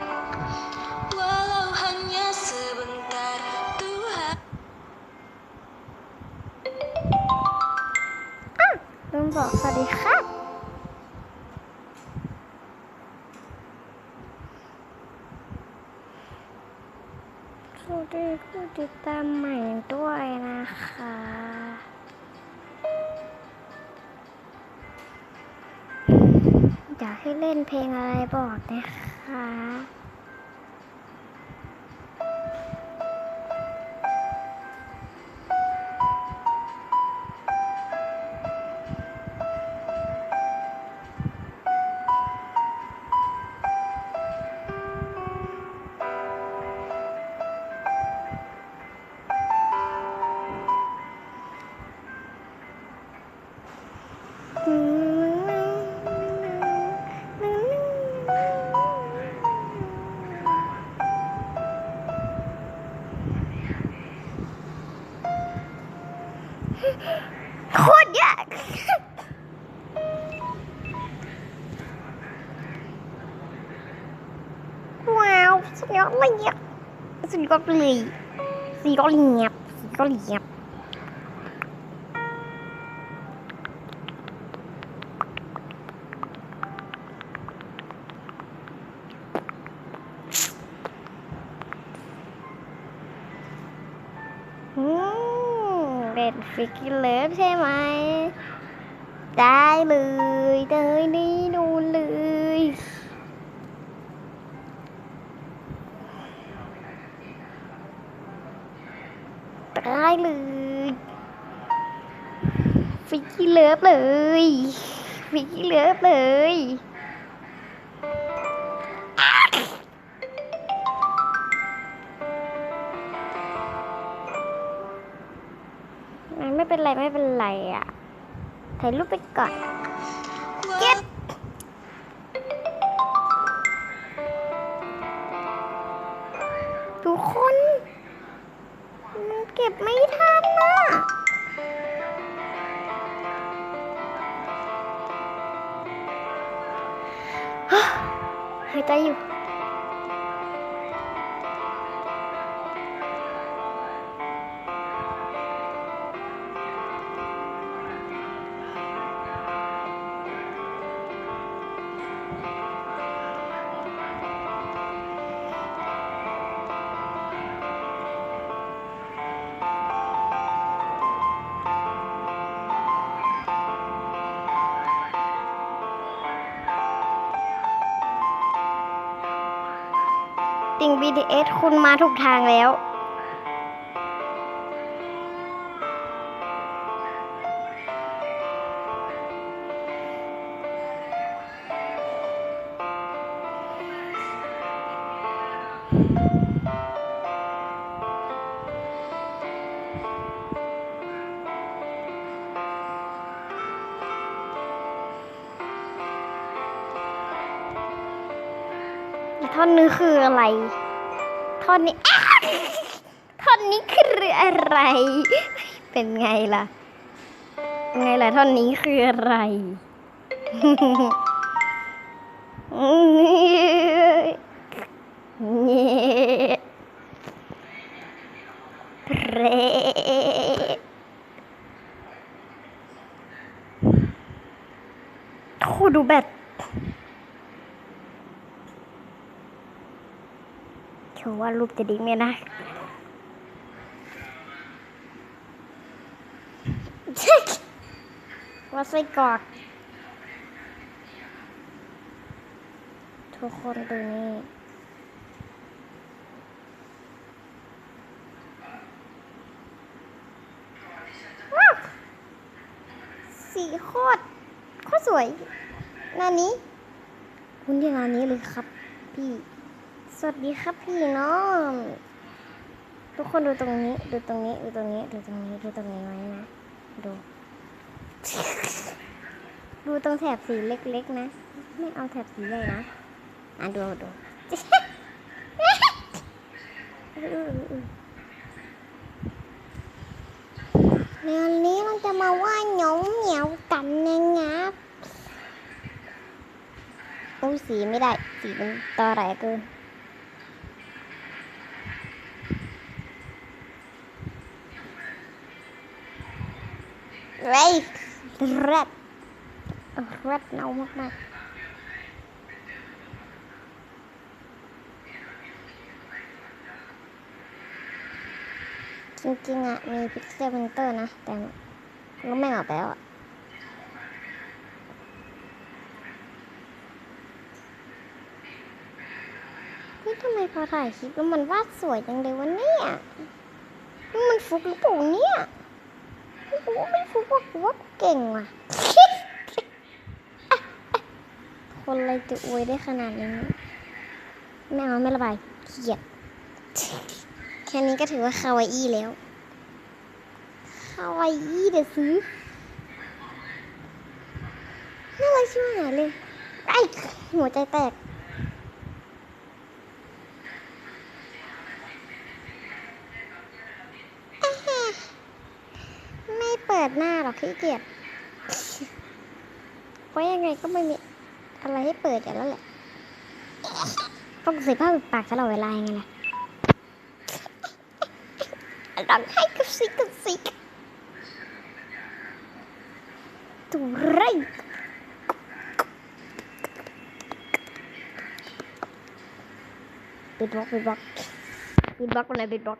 Walau hanya ช่วยพูดีผู้ติดตามใหม่ด้วยนะคะ อยากให้เล่นเพลงอะไรบอกนะคะ โว้าวสุดยอดเลยอะสุดยอดเลยสุดยอดเงียบสุดยอดเงียบอืมเป็นฟิกเลิฟใช่ไหม ได้เลยเลยนี่ดูเลย ได้เลยฟิกกี้เลิฟเลยฟิกกี้เลิฟเลยไม่เป็นไรไม่เป็นไรอะถ่ายรูปไปก่อนเก็บ เก็บไม่ทันนะหายใจอยู่ ง BTS คุณมาถูกทางแล้ว ท่อนนี้คืออะไร ท่อนนี้ท่อนนี้คืออะไร เป็นไงล่ะ ไงล่ะท่อนนี้คืออะไรเรโคดูแบต โชว์ว่ารูปจะดีไหมนะว่าไส้กรอกทุกคนดูนี่ว้าวสีโคตรโคตรสวยหนานี้คุณที่ร้านี้เลยครับพี่ สวัสดีครับพี่น้อง ทุกคนดูตรงนี้ ดูตรงนี้ ดูตรงนี้ ดูตรงนี้ ดูตรงนี้ไว้นะ ดู ดูตรงแถบสีเล็กๆนะ ไม่เอาแถบสีใหญ่นะ อะดูดูในวันนี้เราจะมาว่าหยงเหนียวกันนะครับโอ้สีไม่ได้ สีมันตอแหลเกิน เฮ้ยแรดเออแรดเนามากๆจริงๆอะ มีพิกเซลเพนเตอร์นะ แต่ก็ไม่ออกแล้วอะนี่ทำไมพอถ่ายคลิปแล้วมันวาดสวยจังเลยวะเนี่ยนี่มันฟุกหรือเปล่าเนี่ย กูว่าไม่ฟุกว่ากูว่าเก่งว่ะ คนอะไรจะอวยได้ขนาดนี้ไม่เอาไม่ระบายเกียด แค่นี้ก็ถือว่าคาวาอี้แล้ว คาวาอี้เดี๋ยวซื้อ น่ารักชิบหายเลยไอ้หัวใจแตก ไม่เปิ ดหน้าหรอกขี้เกียจเพราะยังไงก็ไม่มีอะไรให้เปิดอยู่แล้วแหละ ต้องใส่ผ้าปิดปากตลอดเวลาไงล่ะร้องไห้กับซิกกับซิกตุไรปิดบล็อกปิดบล็อกปิดบล็อกอะไรปิดบล็อก